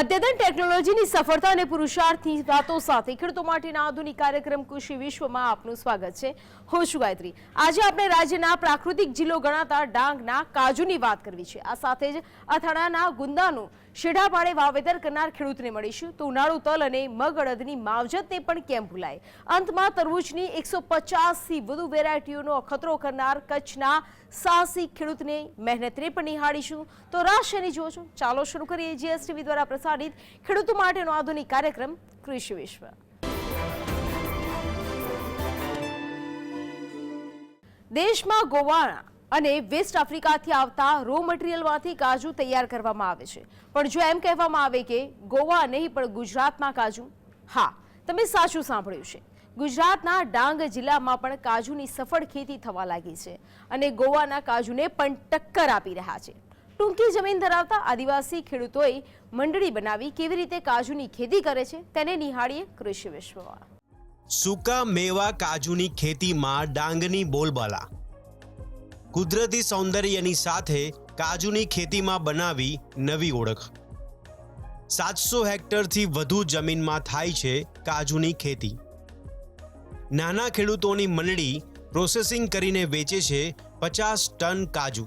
અદ્યતન ટેકનોલોજીની સફળતા અને પુરુષાર્થની વાતો સાથે ખેડૂતો માટેના આધુનિક કાર્યક્રમ કૃષિ વિશ્વમાં આપનું સ્વાગત છે. હું છું ગાયત્રી. આજે આપણે રાજ્યના પ્રાકૃતિક જિલ્લો ગણાતા ડાંગના કાજુની વાત કરવી છે. આ સાથે જ અથાણાના ગુંદાનું શેઢા પાડે વાવેતર કરનાર ખેડૂતને મળીશું. તો ઉનાળુ તલ અને મગ અડદની માવજતને પણ કેમ ભૂલાય? અંતમાં તરબૂચની એકસો પચાસથી વધુ વેરાયટીઓનો અખતરો કરનાર કચ્છના સાહસિક ખેડૂતને મહેનતને પણ નિહાળીશું. તો રાશિની જોજો ચાલો શરૂ કરીએ. જીએસટીવી દ્વારા પ્રસારિત ખેડૂતો માટેનો આધુનિક કાર્યક્રમ કૃષિ વિશ્વ. દેશમાં ગોવાળા અને વેસ્ટ આફ્રિકાથી આવતા રો મટીરિયલમાંથી કાજુ તૈયાર કરવામાં આવે છે. પણ જો એમ કહેવામાં આવે કે ગોવા નહીં, પણ ગુજરાતમાં કાજુ? હા, તમે સાચું સાંભળ્યું છે. ગુજરાતના ડાંગ જિલ્લામાં પણ કાજુની સફળ ખેતી થવા લાગી છે અને ગોવાના કાજુને પણ ટક્કર આપી રહ્યા છે. ટૂંકી જમીન ધરાવતા આદિવાસી ખેડૂતોએ મંડળી બનાવી કેવી રીતે કાજુની ખેતી કરે છે તેને નિહાળીએ કૃષિ વિશ્વમાં સૂકા મેવા કાજુની ખેતીમાં ડાંગની બોલબાલા. કુદરતી સૌંદર્યની સાથે કાજુની ખેતીમાં બનાવી નવી ઓળખ. સાતસો હેક્ટરથી વધુ જમીનમાં થાય છે કાજુની ખેતી. નાના ખેડૂતોની મંડળી પ્રોસેસિંગ કરીને વેચે છે પચાસ ટન કાજુ.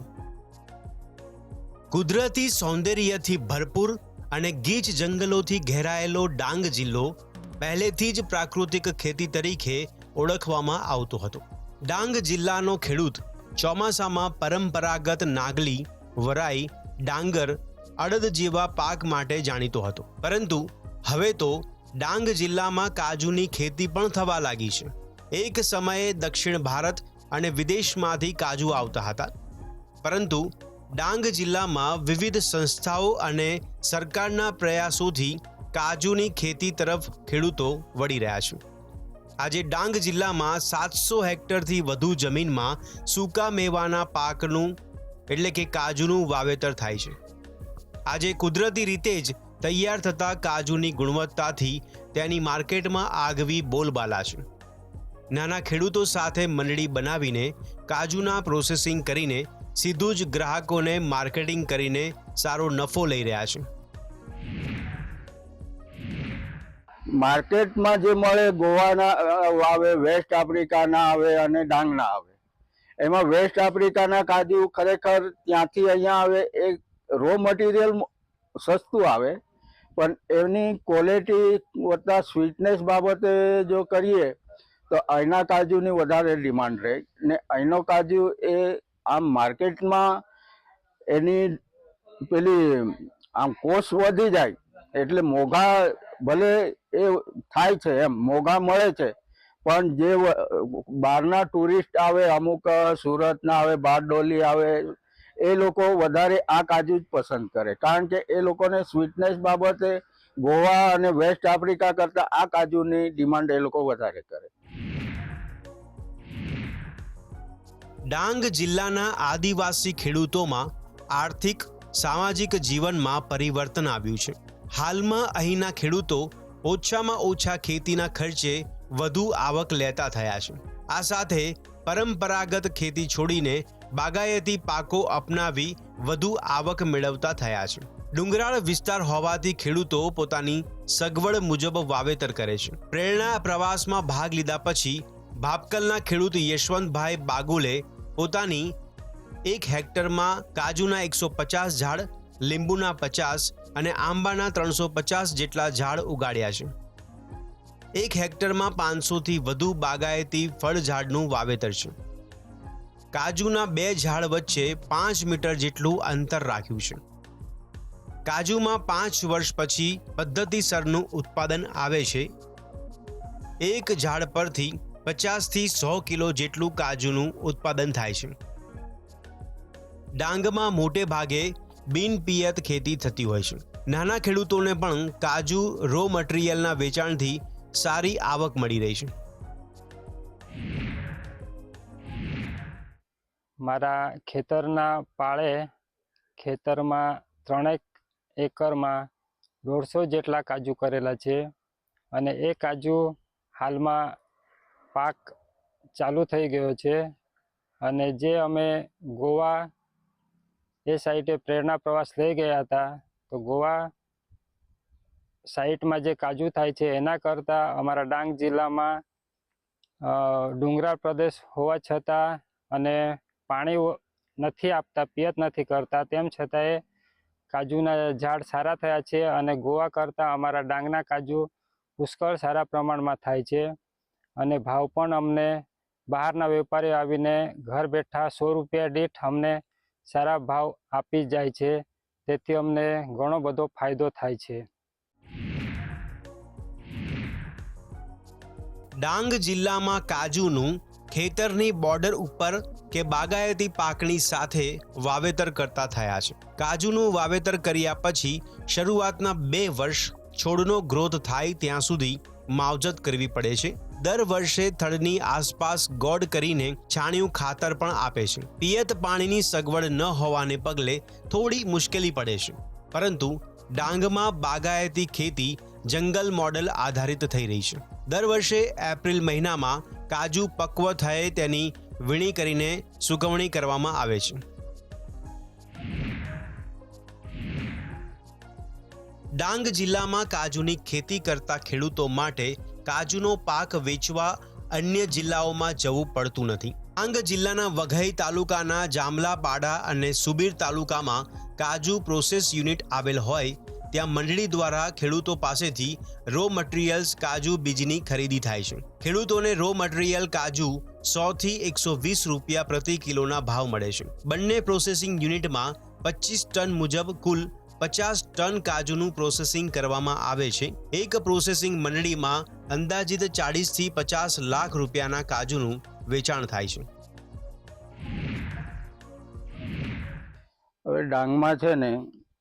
કુદરતી સૌંદર્યથી ભરપૂર અને ગીચ જંગલોથી ઘેરાયેલો ડાંગ જિલ્લો પહેલેથી જ પ્રાકૃતિક ખેતી તરીકે ઓળખવામાં આવતો હતો. ડાંગ જિલ્લાનો ખેડૂત, ચોમાસામાં પરંપરાગત નાગલી, વરાઈ, ડાંગર, અડદ જેવા પાક માટે જાણીતો હતો. પરંતુ હવે તો ડાંગ જિલ્લામાં કાજુની ખેતી પણ થવા લાગી છે. એક સમયે દક્ષિણ ભારત અને વિદેશમાંથી કાજુ આવતા હતા. પરંતુ ડાંગ જિલ્લામાં વિવિધ સંસ્થાઓ અને સરકારના પ્રયાસોથી કાજુની ખેતી તરફ ખેડૂતો વળી રહ્યા છે. આજે ડાંગ જિલ્લામાં સાતસો હેક્ટરથી વધુ જમીનમાં સૂકા મેવાના પાકનું, એટલે કે કાજુનું વાવેતર થાય છે. આજે કુદરતી રીતે જ તૈયાર થતા કાજુની ગુણવત્તાથી તેની માર્કેટમાં આગવી બોલબાલા છે. નાના ખેડૂતો સાથે મંડળી બનાવીને કાજુના પ્રોસેસિંગ કરીને સીધું જ ગ્રાહકોને માર્કેટિંગ કરીને સારો નફો લઈ રહ્યા છે. માર્કેટમાં જે મળે ગોવાના આવે, વેસ્ટ આફ્રિકાના આવે અને ડાંગના આવે. એમાં વેસ્ટ આફ્રિકાના કાજુ ખરેખર ત્યાંથી અહીંયા આવે, એ રો મટીરિયલ સસ્તું આવે, પણ એની ક્વોલિટી વત્તા સ્વીટનેસ બાબતે જો કરીએ, તો અહીંના કાજુની વધારે ડિમાન્ડ રહે ને અહીંનો કાજુ એ આમ માર્કેટમાં એની પેલી, આમ કોસ્ટ વધી જાય, એટલે મોઘા ભલે એ થાય છે, એમ મોઘા મળે છે, પણ જે બહારના ટુરિસ્ટ આવે, અમુક સુરતના આવે, બારડોલી આવે, એ લોકો વધારે આ કાજુ જ પસંદ કરે. કારણ કે એ લોકોને સ્વીટનેસ બાબતે ગોવા અને વેસ્ટ આફ્રિકા કરતાં આ કાજુની ડિમાન્ડ એ લોકો વધારે કરે. ડાંગ જિલ્લાના આદિવાસી ખેડૂતોમાં આર્થિક, સામાજિક જીવનમાં પરિવર્તન આવ્યું છે. હાલમાં અહીંના ખેડૂતો ઓછામાં ઓછા ખેતીના ખર્ચે વધુ આવક લેતા થયા છે. આ સાથે પરંપરાગત ખેતી છોડીને બાગાયતી પાકો અપનાવી વધુ આવક મેળવતા થયા છે. ડુંગરાળ વિસ્તાર હોવાથી ખેડૂતો પોતાની સગવડ મુજબ વાવેતર કરે છે. પ્રેરણા પ્રવાસમાં ભાગ લીધા પછી ભાપકલના ખેડૂત યશવંતભાઈ બાગુલે પોતાની એક હેક્ટરમાં કાજુના એકસો પચાસ ઝાડ, લીંબુના પચાસ અને આંબાના ત્રણસો પચાસ જેટલા ઝાડ ઉગાડ્યા છે. એક હેક્ટરમાં પાંચસોથી વધુ બાગાયતી ફળ ઝાડનું વાવેતર છે. કાજુના બે ઝાડ વચ્ચે પાંચ મીટર જેટલું અંતર રાખ્યું છે. કાજુમાં પાંચ વર્ષ પછી પદ્ધતિસરનું ઉત્પાદન આવે છે. એક ઝાડ પરથી પચાસથી સો કિલો જેટલું કાજુનું ઉત્પાદન થાય છે. ડાંગમાં મોટે ભાગે બિનપિયત ખેતી થતી હોય છે. નાના ખેડૂતોને પણ કાજુ રો મટીરિયલના વેચાણથી સારી આવક મળી રહી છે. મારા ખેતરના પાળે ખેતરમાં ત્રણેક એકરમાં દોઢસો જેટલા કાજુ કરેલા છે અને એ કાજુ હાલમાં પાક ચાલુ થઈ ગયો છે અને જે અમે ગોવા એ સાઈડે પ્રેરણા પ્રવાસ લઈ ગયા હતા, તો ગોવા સાઈટમાં જે કાજુ થાય છે એના કરતાં અમારા ડાંગ જિલ્લામાં ડુંગરાળ પ્રદેશ હોવા છતાં અને પાણી નથી આપતા, પિયત નથી કરતા, તેમ છતાંય કાજુના ઝાડ સારા થયા છે અને ગોવા કરતાં અમારા ડાંગના કાજુ પુષ્કળ સારા પ્રમાણમાં થાય છે. અને ભાવ પણ અમને બહારના વેપારીઓ આવીને ઘર બેઠા સો રૂપિયા દીઠ અમને સારા ભાવ આપી જાય છે. તેથી અમને ઘણો બધો ફાયદો થાય છે. ડાંગ જિલ્લામાં કાજુનું ખેતરની બોર્ડર ઉપર કે બાગાયતી પાકની સાથે વાવેતર કરતા થયા છે. કાજુનું વાવેતર કર્યા પછી શરૂઆતના બે વર્ષ છોડનો ગ્રોથ થાય ત્યાં સુધી માવજત કરવી પડે છે. દર વર્ષે થડની આસપાસ ગોડ કરીને છાણિયું ખાતર પણ આપે છે. પિયત પાણીની સગવડ ન હોવાને પગલે થોડી મુશ્કેલી પડે છે. પરંતુ ડાંગમાં બાગાયતી ખેતી જંગલ મોડલ આધારિત થઈ રહી છે. દર વર્ષે એપ્રિલ મહિનામાં કાજુ પક્વ થયે તેની વીણી કરીને સુકવણી કરવામાં આવે છે. ડાંગ જિલ્લામાં કાજુની ખેતી કરતા ખેડૂતો માટે કાજુનો પાક વેચવા અન્ય જિલ્લાઓમાં જવું પડતું નથી. આંગ જિલ્લાના વઘઈ તાલુકાના જામલાપાડા અને સુબીર તાલુકામાં કાજુ પ્રોસેસ યુનિટ આવેલ હોય, ત્યાં મંડળી દ્વારા ખેડૂતો પાસેથી રો મટીરિયલ્સ કાજુ બીજની ખરીદી થાય છે. ખેડૂતોને રો મટીરિયલ કાજુ સો થી એકસો વીસ રૂપિયા પ્રતિ કિલોના ભાવ મળે છે. બંને પ્રોસેસિંગ યુનિટમાં પચીસ ટન મુજબ કુલ પચાસ ટન કાજુનું પ્રોસેસિંગ કરવામાં આવે છે. એક પ્રોસેસિંગ મંડળીમાં અંદાજિત ચાળીસથી પચાસ લાખ રૂપિયાના કાજુનું વેચાણ થાય છે. હવે ડાંગમાં છે ને,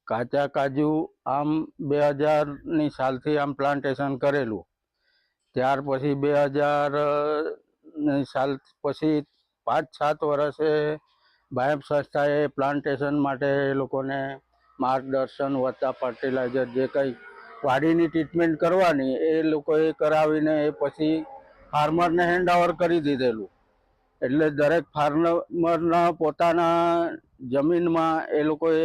કાચા કાજુ આમ બે હજારની સાલથી આમ પ્લાન્ટેશન કરેલું. ત્યાર પછી બે હજાર સાલ પછી પાંચ સાત વર્ષે બાયબ સંસ્થાએ પ્લાન્ટેશન માટે એ લોકોને માર્ગદર્શન વત્તા ફર્ટિલાઇઝર જે કંઈ વાડીની ટ્રીટમેન્ટ કરવાની એ લોકોએ કરાવીને એ પછી ફાર્મરને હેન્ડ કરી દીધેલું. એટલે દરેક ફાર્મરના પોતાના જમીનમાં એ લોકોએ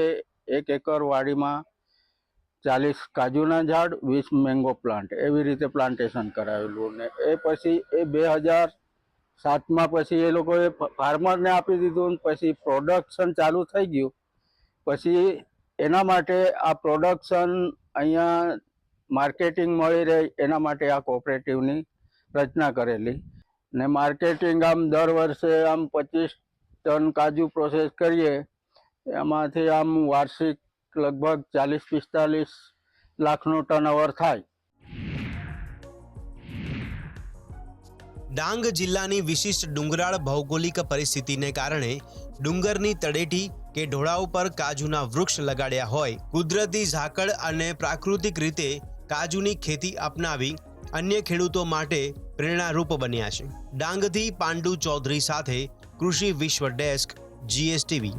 એક એકર વાડીમાં ચાલીસ કાજુના ઝાડ, વીસ મેંગો પ્લાન્ટ એવી રીતે પ્લાન્ટેશન કરાવેલું ને એ પછી એ બે હજાર સાતમાં પછી એ લોકોએ ફાર્મરને આપી દીધું પછી પ્રોડક્શન ચાલુ થઈ ગયું. પછી એના માટે આ પ્રોડક્શન અહીંયા માર્કેટિંગ મળી રહે, એના માટે આ કોઓપરેટિવની રચના કરેલી. ને માર્કેટિંગ આમ દર વર્ષે આમ પચીસ ટન કાજુ પ્રોસેસ કરીએ, એમાંથી આમ વાર્ષિક લગભગ ચાલીસ પિસ્તાલીસ લાખનો ટર્નઓવર થાય. ડાંગ જિલ્લાની વિશિષ્ટ ડુંગરાળ ભૌગોલિક પરિસ્થિતિને કારણે ડુંગરની તળેટી કે ઢોળાવ પર કાજુના વૃક્ષ લગાડ્યા હોય. કુદરતી ઝાકળ અને પ્રાકૃતિક રીતે કાજુની ખેતી અપનાવી અન્ય ખેડૂતો માટે પ્રેરણારૂપ બન્યા છે. ડાંગથી પાંડુ ચૌધરી સાથે કૃષિ વિશ્વ ડેસ્ક, જીએસટીવી.